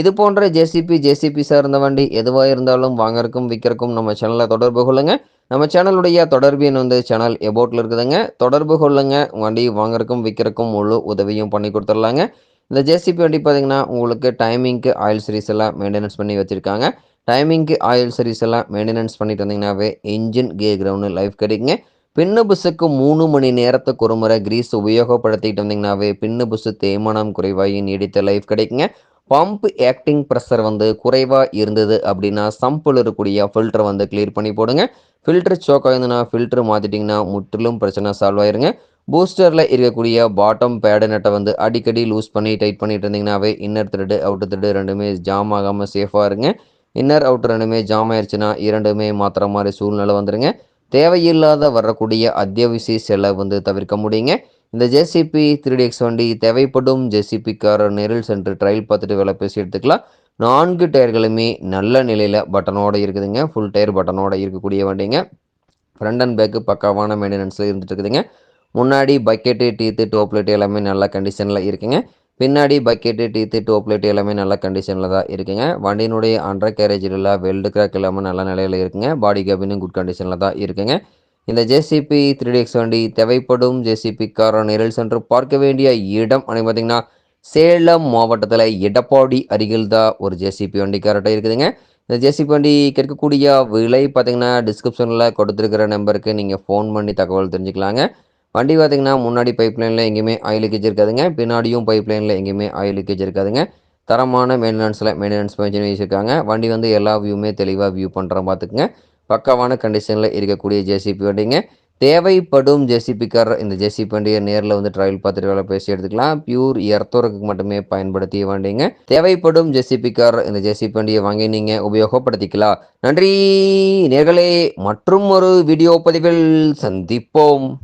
இது போன்ற JCB JCB சார்ந்த வண்டி எதுவாக இருந்தாலும் வாங்கறக்கும் விற்கிறக்கும் நம்ம சேனலை தொடர்பு கொள்ளுங்க. நம்ம சேனலுடைய தொடர்பு எண் வந்து சேனல் எபோட்டில் இருக்குதுங்க. தொடர்பு கொள்ளுங்க. வண்டி வாங்கறக்கும் விற்கிறக்கும் முழு உதவியும் பண்ணி கொடுத்துடலாங்க. இந்த ஜேசிபி வண்டி பார்த்தீங்கன்னா உங்களுக்கு டைமிங்க்கு ஆயில் சீரிஸ் எல்லாம் மெயின்டெனன்ஸ் பண்ணி வச்சுருக்காங்க. டைமிங்க்கு ஆயில் சீரிஸ் எல்லாம் மெயின்டெனன்ஸ் பண்ணிட்டு வந்தீங்கன்னாவே இன்ஜின் கே கிரவுண்டு லைஃப் கிடைக்குங்க. பின்னு புஸ்ஸுக்கு மூணு மணி நேரத்துக்கு ஒரு முறை கிரீஸ் உபயோகப்படுத்திக்கிட்டு வந்தீங்கன்னாவே பின்னு புஸ்ஸு தேய்மானம் குறைவாகி நீடித்த லைஃப் கிடைக்குங்க. பம்ப் ஆக்டிங் ப்ரெஷர் வந்து குறைவாக இருந்தது அப்படின்னா சம்பில் இருக்கக்கூடிய ஃபில்டரை வந்து கிளியர் பண்ணி போடுங்க. ஃபில்டர் சோக் ஆயிருந்ததுன்னா ஃபில்டர் மாற்றிட்டிங்கன்னா முற்றிலும் பிரச்சனை சால்வ் ஆயிருங்க. பூஸ்டரில் இருக்கக்கூடிய பாட்டம் பேடு நட்டை வந்து அடிக்கடி லூஸ் பண்ணி டைட் பண்ணிட்டு இருந்தீங்கன்னாவே இன்னர் த்ரெட்டு அவுட்டர் த்ரெட்டு ரெண்டுமே ஜாம் ஆகாமல் சேஃபாக இருங்க. இன்னர் அவுட்டர் ரெண்டுமே ஜாம் ஆயிடுச்சுன்னா இரண்டுமே மாத்திர மாதிரி சூழ்நிலை வந்துடுங்க தேவையில்லாத வரக்கூடிய அத்தியாவசிய செலவு வந்து தவிர்க்க முடியுங்க. இந்த ஜேசிபி த்ரீ எக்ஸ் வண்டி தேவைப்படும் ஜேசிபிக்கார நேரில் சென்று ட்ரையல் பார்த்துட்டு வேலை பேசி எடுத்துக்கலாம். நான்கு டயர்களுமே நல்ல நிலையில் பட்டனோட இருக்குதுங்க. ஃபுல் டயர் பட்டனோட இருக்கக்கூடிய வண்டிங்க. ஃப்ரண்ட் அண்ட் பேக்கு பக்காவான மெயின்டெனன்ஸில் இருந்துட்டு இருக்குதுங்க. முன்னாடி பக்கெட்டு டீத்து டோப்லெட் எல்லாமே நல்ல கண்டிஷனில் இருக்குங்க. பின்னாடி பக்கெட்டு டீத்து டோப்லெட் எல்லாமே நல்ல கண்டிஷனில் தான் இருக்குங்க. வண்டியினுடைய அண்டர் கேரேஜில் வெல்டு கிராக் எல்லாமே நல்ல நிலையில் இருக்குங்க. பாடி கேபினும் குட் கண்டிஷனில் தான் இருக்குங்க. இந்த ஜேசிபி த்ரீ எக்ஸ் வண்டி தேவைப்படும் ஜேசிபிக்கார நேரில் சென்று பார்க்க வேண்டிய இடம் அப்படின்னு பார்த்தீங்கன்னா சேலம் மாவட்டத்தில் எடப்பாடி அருகில் தான் ஒரு ஜேசிபி வண்டி கரெக்டாக இருக்குதுங்க. இந்த ஜேசிபி வண்டி கேட்கக்கூடிய விலை பார்த்தீங்கன்னா டிஸ்கிரிப்ஷனில் கொடுத்துருக்கிற நம்பருக்கு நீங்கள் ஃபோன் பண்ணி தகவல் தெரிஞ்சுக்கலாங்க. வண்டி பார்த்தீங்கன்னா முன்னாடி பைப் லைனில் எங்கேயுமே ஆயில் லீக்கேஜ் இருக்காதுங்க. பின்னாடியும் பைப் லைனில் எங்கேயுமே ஆயில் லீக்கேஜ் இருக்காதுங்க. தரமான மெயின்டெனன்ஸில் மெயின்டெனன்ஸ் பண்ணி வச்சுருக்காங்க வண்டி வந்து எல்லா வியூமே தெளிவாக வியூ பண்ணுறோம் பார்த்துக்குங்க பக்காவான கண்டிஷனில் இருக்கக்கூடிய ஜேசிபி வண்டிங்க. தேவைப்படும் ஜேசிபிக்கார் இந்த ஜேசிபி வண்டியை நேரில் வந்து ட்ரையல் பார்த்துட்டு வேலை பேசி எடுத்துக்கலாம். பியூர் எர்த்தோருக்கு மட்டுமே பயன்படுத்திய வண்டிங்க. தேவைப்படும் ஜேசிபிக்கார் இந்த ஜேசிபி வண்டியை வாங்கி நீங்கள் உபயோகப்படுத்திக்கலாம். நன்றி நேர்களே மற்றும் ஒரு வீடியோ பதிவில் சந்திப்போம்.